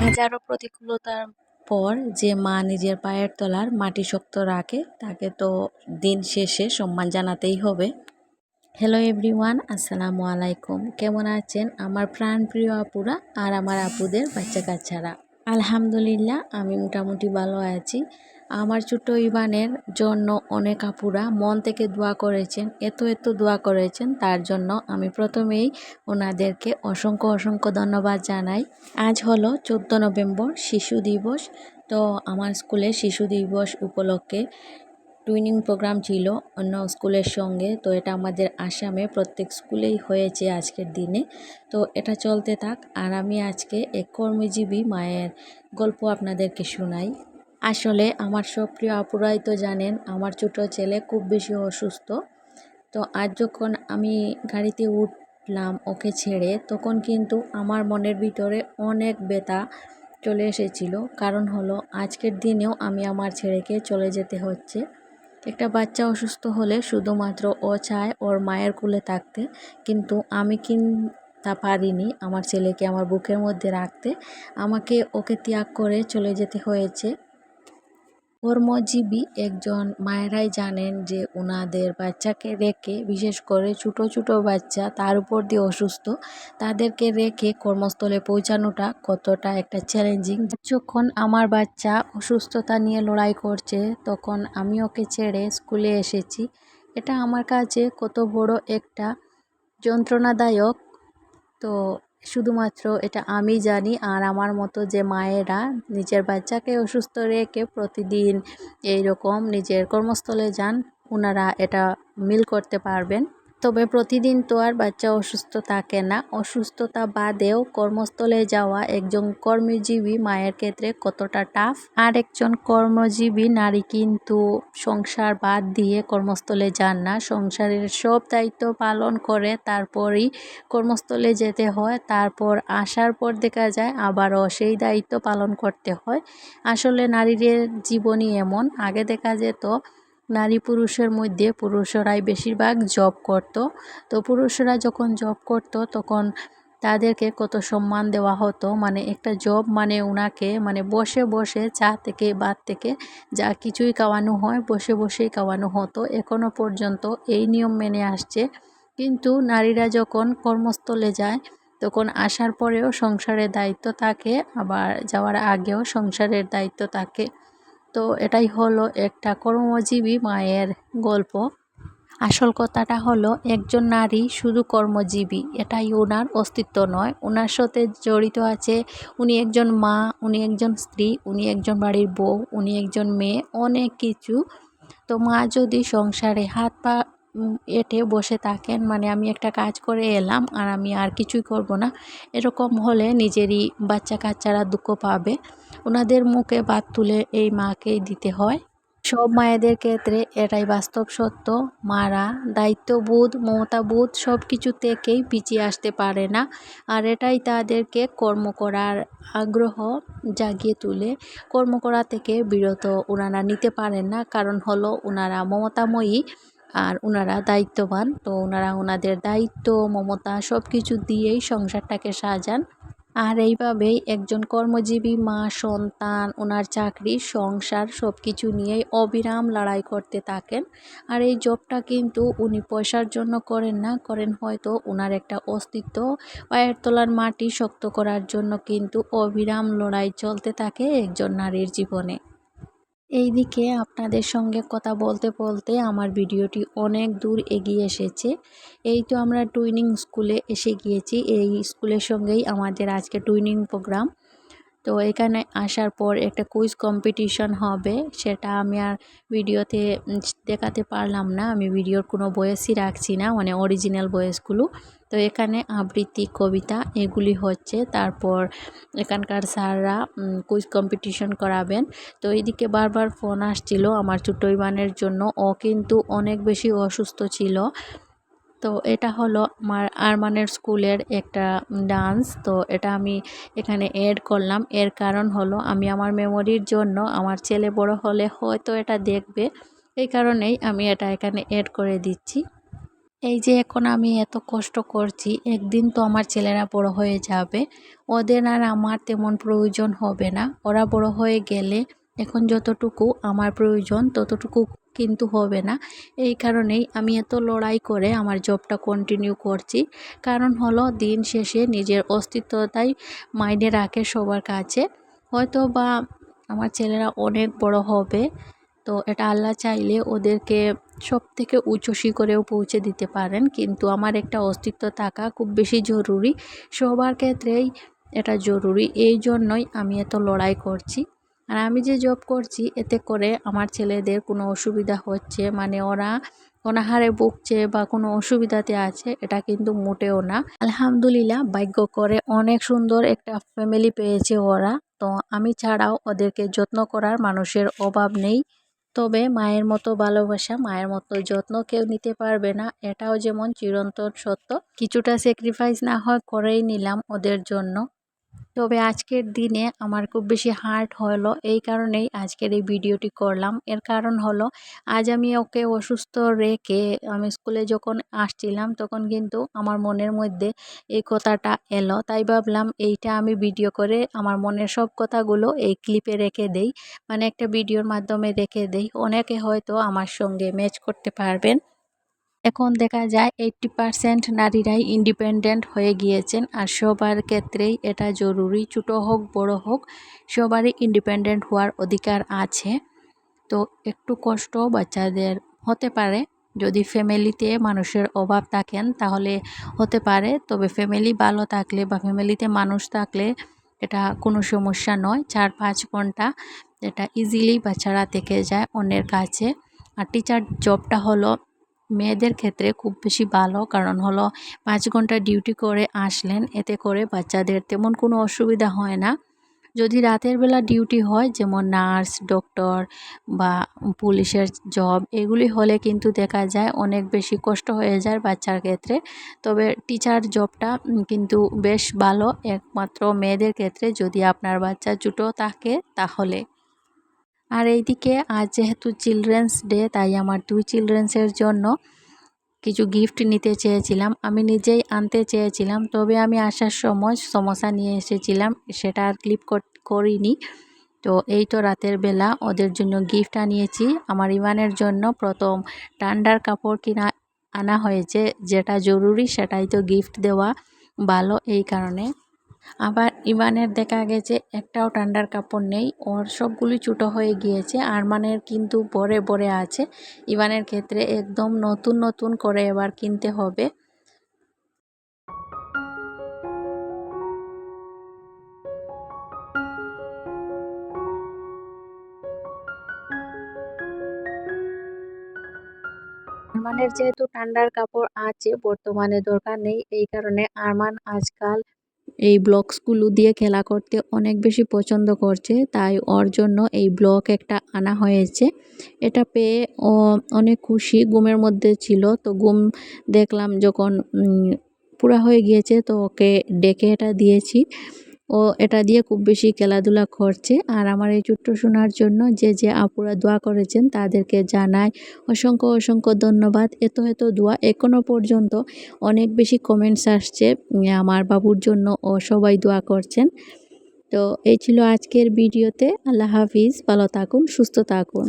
হাজারো প্রতিকূলতার পর যে মা নিজের পায়ের তলার মাটি শক্ত রাখে, তাকে তো দিন শেষে সম্মান জানাতেই হবে। হ্যালো এভরিওয়ান আসসালামু আলাইকুম। কেমন আছেন আমার প্রাণপ্রিয় আপুরা আর আমার আপুদের বাচ্চা কাচ্চারা আলহামদুলিল্লাহ, আমি মোটামুটি ভালো আছি। আমার ছোট ইবানের জন্য অনেক আপুরা মন থেকে দোয়া করেছেন, এত এত দোয়া করেছেন, তার জন্য আমি প্রথমেই ওনাদেরকে অসংখ্য অসংখ্য ধন্যবাদ জানাই। আজ হলো চোদ্দ নভেম্বর, শিশু দিবস। তো আমার স্কুলে শিশু দিবস উপলক্ষে টুইনিং প্রোগ্রাম ছিল অন্য স্কুলের সঙ্গে। তো এটা আমাদের আসামে প্রত্যেক স্কুলেই হয়েছে আজকের দিনে। তো এটা চলতে থাক। আর আমি আজকে এক কর্মজীবী মায়ের গল্প আপনাদেরকে শোনাই। আসলে আমার সব প্রিয় আপুরাই তো জানেন, আমার ছোট ছেলে খুব বেশি অসুস্থ। তো আজ যখন আমি গাড়িতে উঠলাম ওকে ছেড়ে, তখন কিন্তু আমার মনের ভিতরে অনেক ব্যথা চলে এসেছিল। কারণ হলো, আজকের দিনেও আমি আমার ছেলেকে চলে যেতে হচ্ছে। একটা বাচ্চা অসুস্থ হলে শুধুমাত্র ও চায় ওর মায়ের কুলে থাকতে, কিন্তু আমি কিন তা পারিনি আমার ছেলেকে আমার বুকের মধ্যে রাখতে। আমাকে ওকে ত্যাগ করে চলে যেতে হয়েছে। কর্মজীবী একজন মায়েরাই জানেন যে ওনাদের বাচ্চাকে রেখে, বিশেষ করে ছোটো ছোটো বাচ্চা তার উপর দিয়ে অসুস্থ, তাদেরকে রেখে কর্মস্থলে পৌঁছানোটা কতটা একটা চ্যালেঞ্জিং যখন আমার বাচ্চা অসুস্থতা নিয়ে লড়াই করছে, তখন আমি ওকে ছেড়ে স্কুলে এসেছি। এটা আমার কাছে কত বড় একটা যন্ত্রণাদায়ক। তো শুধুমাত্র এটা আমি জানি আর আমার মতো যে মায়েরা নিজের বাচ্চাকে অসুস্থ রেখে প্রতিদিন এই রকম নিজের কর্মস্থলে যান ওনারা এটা মিল করতে পারবেন। তবে প্রতিদিন তো আর বাচ্চা অসুস্থ থাকে না। অসুস্থতা বাদেও কর্মস্থলে যাওয়া একজন কর্মজীবী মায়ের ক্ষেত্রে কতটা টাফ আর একজন কর্মজীবী নারী কিন্তু সংসার বাদ দিয়ে কর্মস্থলে যান না। সংসারের সব দায়িত্ব পালন করে, তারপরই কর্মস্থলে যেতে হয়। তারপর আসার পর দেখা যায় আবারও সেই দায়িত্ব পালন করতে হয়। আসলে নারীদের জীবনই এমন। আগে দেখা যেত নারী পুরুষের মধ্যে পুরুষরাই বেশিরভাগ জব করত। তো পুরুষরা যখন জব করত, তখন তাদেরকে কত সম্মান দেওয়া হতো। মানে একটা জব মানে ওনাকে মানে বসে বসে চা থেকে, ভাত থেকে যা কিছুই খাওয়ানো হয়, বসে বসেই খাওয়ানো হতো। এখনও পর্যন্ত এই নিয়ম মেনে আসছে। কিন্তু নারীরা যখন কর্মস্থলে যায়, তখন আসার পরেও সংসারের দায়িত্ব থাকে, আবার যাওয়ার আগেও সংসারের দায়িত্ব থাকে। তো এটাই হলো একটা কর্মজীবী মায়ের গল্প। আসল কথাটা হলো, একজন নারী শুধু কর্মজীবী, এটাই ওনার অস্তিত্ব নয়। ওনার সাথে জড়িত আছে উনি একজন মা, উনি একজন স্ত্রী, উনি একজন বাড়ির বউ, উনি একজন মেয়ে, অনেক কিছু। তো মা যদি সংসারে হাত পা এটে বসে থাকেন। মানে আমি একটা কাজ করে এলাম, আর আমি আর কিছুই করব না। এরকম হলে নিজেরই বাচ্চা কাচ্চারা দুঃখ পাবে। ওনাদের মুখে ভাত তুলে এই মাকেই দিতে হয়। সব মায়েদের ক্ষেত্রে এটাই বাস্তব সত্য। মারা, দায়িত্ববোধ, মমতাবোধ সব কিছু থেকেই পিছিয়ে আসতে পারে না। আর এটাই তাদেরকে কর্ম করার আগ্রহ জাগিয়ে তুলে। কর্ম করা থেকে বিরত ওনারা নিতে পারেন না। কারণ হলো ওনারা মমতাময়ী। আর ওনারা দায়িত্ববান। তো ওনারা ওনাদের দায়িত্ব, মমতা সব কিছু দিয়েই সংসারটাকে সাজান। আর এইভাবেই একজন কর্মজীবী, মা, সন্তান ওনার চাকরি, সংসার সব কিছু নিয়েই অবিরাম লড়াই করতে থাকেন। আর এই জবটা কিন্তু উনি পয়সার জন্য করেন না, করেন হয়তো ওনার একটা অস্তিত্ব। পায়ের তলার মাটি শক্ত করার জন্য কিন্তু অবিরাম লড়াই চলতে থাকে একজন নারীর জীবনে। এই দিকে আপনাদের সঙ্গে কথা বলতে বলতে আমার ভিডিওটি অনেক দূর এগিয়ে এসেছে। এই তো আমরা টুইনিং স্কুলে এসে গিয়েছি। এই স্কুলের সঙ্গেই আমাদের আজকে টুইনিং প্রোগ্রাম। তো এখানে আসার পর একটা কুইজ কম্পিটিশন হবে, সেটা আমি আর ভিডিওতে দেখাতে পারলাম না। আমি ভিডিওর কোনো বয়সই রাখছি না মানে অরিজিনাল বয়সগুলো। তো এখানে আবৃত্তি, কবিতা, এগুলি হচ্ছে। তারপর এখানকার স্যাররা কুইজ কম্পিটিশন করাবেন। তো এইদিকে বারবার ফোন আসছিল আমার ছোটো ইমানের জন্য। ও কিন্তু অনেক বেশি অসুস্থ ছিল। তো এটা হলো আমার আরমানের স্কুলের একটা ডান্স। তো এটা আমি এখানে এড করলাম। এর কারণ হলো আমি আমার মেমোরির জন্য আমার ছেলে বড় হলে হয়তো এটা দেখবে। এই কারণেই আমি এটা এখানে এড করে দিচ্ছি। এই যে এখন আমি এত কষ্ট করছি, একদিন তো আমার ছেলেরা বড় হয়ে যাবে। ওদের আর আমার তেমন প্রয়োজন হবে না। ওরা বড় হয়ে গেলে এখন যতটুকু আমার প্রয়োজন, ততটুকু কিন্তু হবে না। এই কারণেই আমি এত লড়াই করে আমার জবটা কন্টিনিউ করছি। কারণ হলো দিন শেষে নিজের অস্তিত্বটাই মাইনে রাখে সবার কাছে। হয়তো বা আমার ছেলেরা অনেক বড় হবে, তো এটা আল্লাহ চাইলে ওদেরকে সব থেকে উঁচু শিখরেও পৌঁছে দিতে পারেন। কিন্তু আমার একটা অস্তিত্ব থাকা খুব বেশি জরুরি। সবার ক্ষেত্রেই এটা জরুরি। এই জন্যই আমি এত লড়াই করছি। আর আমি যে জব করছি, এতে করে আমার ছেলেদের কোনো অসুবিধা হচ্ছে মানে ওরা অনাহারে ভুগছে বা কোনো অসুবিধাতে আছে, এটা কিন্তু মোটেও না। আলহামদুলিল্লাহ, ভাগ্য করে অনেক সুন্দর একটা ফ্যামিলি পেয়েছে ওরা। তো আমি ছাড়াও ওদেরকে যত্ন করার মানুষের অভাব নেই। তবে মায়ের মতো ভালোবাসা, মায়ের মতো যত্ন কেউ নিতে পারবে না, এটাও যেমন চিরন্তন সত্য। কিছুটা স্যাক্রিফাইস না হয় করেই নিলাম ওদের জন্য। তবে আজকের দিনে আমার খুব বেশি হার্ট হলো এই কারণেই আজকের এই ভিডিওটি করলাম। এর কারণ হলো, আজ আমি ওকে অসুস্থ রেখে আমি স্কুলে যখন আসছিলাম তখন কিন্তু আমার মনের মধ্যে এই কথাটা এলো। তাই ভাবলাম এইটা আমি ভিডিও করে আমার মনের সব কথাগুলো এই ক্লিপে রেখে দেই। মানে একটা ভিডিওর মাধ্যমে রেখে দেই। অনেকে হয়তো আমার সঙ্গে ম্যাচ করতে পারবেন। এখন দেখা যায় এইট্টি পারসেন্ট নারীরাই ইন্ডিপেন্ডেন্ট হয়ে গিয়েছেন, আর সবার ক্ষেত্রেই এটা জরুরি, ছোটো হোক, বড় হোক, সবারই ইন্ডিপেন্ডেন্ট হওয়ার অধিকার আছে। তো একটু কষ্ট বাচ্চাদের হতে পারে, যদি ফ্যামিলিতে মানুষের অভাব থাকেন তাহলে হতে পারে, তবে ফ্যামিলি ভালো থাকলে বা ফ্যামিলিতে মানুষ থাকলে এটা কোনো সমস্যা নয়। চার পাঁচ ঘণ্টা এটা ইজিলি বাচ্চারা থেকে যায় অন্যের কাছে। আর টিচার জবটা হলো মেয়েদের ক্ষেত্রে খুব বেশি ভালো, কারণ হলো পাঁচ ঘণ্টা ডিউটি করে আসলেন, এতে করে বাচ্চাদের তেমন কোনো অসুবিধা হয় না। যদি রাতের বেলা ডিউটি হয়, যেমন নার্স ডক্টর বা পুলিশের জব এগুলি হলে কিন্তু দেখা যায় অনেক বেশি কষ্ট হয়ে যায় বাচ্চার ক্ষেত্রে। তবে টিচার জবটা কিন্তু বেশ ভালো, একমাত্র মেয়েদের ক্ষেত্রে যদি আপনার বাচ্চা জুটো থাকে তাহলে। আর এইদিকে আজ যেহেতু চিলড্রেন্স ডে তাই আমার দুই চিলড্রেন্সের জন্য কিছু গিফট নিতে চেয়েছিলাম। আমি নিজেই আনতে চেয়েছিলাম, তবে আমি আসার সময় সমস্যা নিয়ে এসেছিলাম, সেটা আর ক্লিপ করিনি। তো এই তো রাতের বেলা ওদের জন্য গিফট আনিয়েছি। আমার ইমানের জন্য প্রথম ঠান্ডার কাপড় কিনা, আনা হয়েছে, যেটা জরুরি সেটাই তো গিফট দেওয়া ভালো এই কারণে। আবার ইমানের দেখা গেছে, একটাও ঠান্ডার কাপড় নেই, ওর সবগুলি ছোটো হয়ে গিয়েছে। আরমানের কিন্তু বড়ে বড়ে আছে। ইমানের ক্ষেত্রে একদম নতুন নতুন করে এবার কিনতে হবে। আরমানের যেহেতু ঠান্ডার কাপড় আছে, বর্তমানে দরকার নেই, এই কারণে আরমান আজকাল এই ব্লকসগুলো দিয়ে খেলা করতে অনেক বেশি পছন্দ করছে, তাই ওর জন্য এই ব্লক একটা আনা হয়েছে। এটা পেয়ে ও অনেক খুশি গুমের মধ্যে ছিল। তো গুম দেখলাম যখন পুরা হয়ে গিয়েছে, তো ওকে ডেকে এটা দিয়েছি। ও এটা দিয়ে খুব বেশি খেলাধুলা করছে। আর আমার এই ছোট্ট শোনার জন্য যে যে আপুরা দোয়া করেছেন তাদেরকে জানাই অসংখ্য অসংখ্য ধন্যবাদ। এত এত দোয়া এখনও পর্যন্ত অনেক বেশি কমেন্টস আসছে আমার বাবুর জন্য ও সবাই দোয়া করছেন। তো এই ছিল আজকের ভিডিওতে। আল্লাহ হাফিজ। ভালো থাকুন, সুস্থ থাকুন।